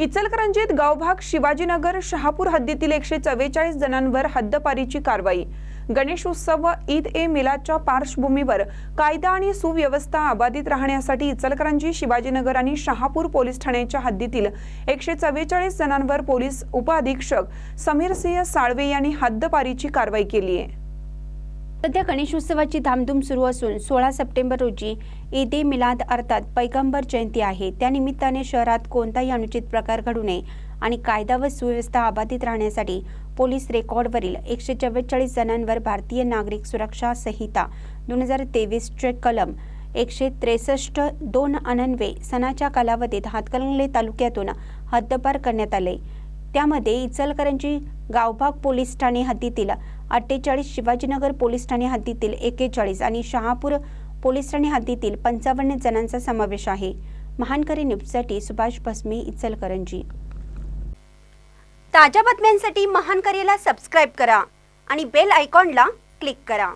इचलकरंजीत गावभाग शिवाजीनगर शहापूर हद्दीतील एकशे चव्वेचाळीस जणांवर हद्दपारीची कारवाई. गणेश उत्सव व ईद ए मिलादच्या पार्श्वभूमीवर कायदा आणि सुव्यवस्था अबाधित राहण्यासाठी इचलकरंजी शिवाजीनगर आणि शहापूर पोलीस ठाण्याच्या हद्दीतील एकशे चव्वेचाळीस जणांवर पोलीस उपअधीक्षक समीर सिंह साळवे यांनी हद्दपारीची कारवाई केली आहे. सध्या गणेशोत्सवाची धामधूम सुरू असून सोळा सप्टेंबर रोजी ईद ए मिलाद अर्थात पैगंबर जयंती आहे. त्यानिमित्ताने शहरात कोणताही अनुचित प्रकार घडू नये आणि कायदा व सुव्यवस्था अबाधित राहण्यासाठी पोलीस रेकॉर्डवरील एकशे चव्वेचाळीस जणांवर भारतीय नागरिक सुरक्षा संहिता दोन हजार तेवीसचे कलम एकशे त्रेसष्ट दोन अनन्वे सणाच्या कालावधीत हातकणंगले तालुक्यातून हद्दपार करण्यात आले. त्यामध्ये इचलकरंजी गावभाग पोलीस ठाणे हद्दीतील अठ्ठेचाळीस शिवाजीनगर पोलीस ठाणे हद्दीतील एकेचाळीस आणि शहापूर पोलीस ठाणे हद्दीतील पंचावन्न जणांचा समावेश आहे. महानकरी न्यूजसाठी सुभाष भस्मे इचलकरंजी. ताज्या बातम्यांसाठी महानकरीला सबस्क्राईब करा आणि बेल आयकॉनला क्लिक करा.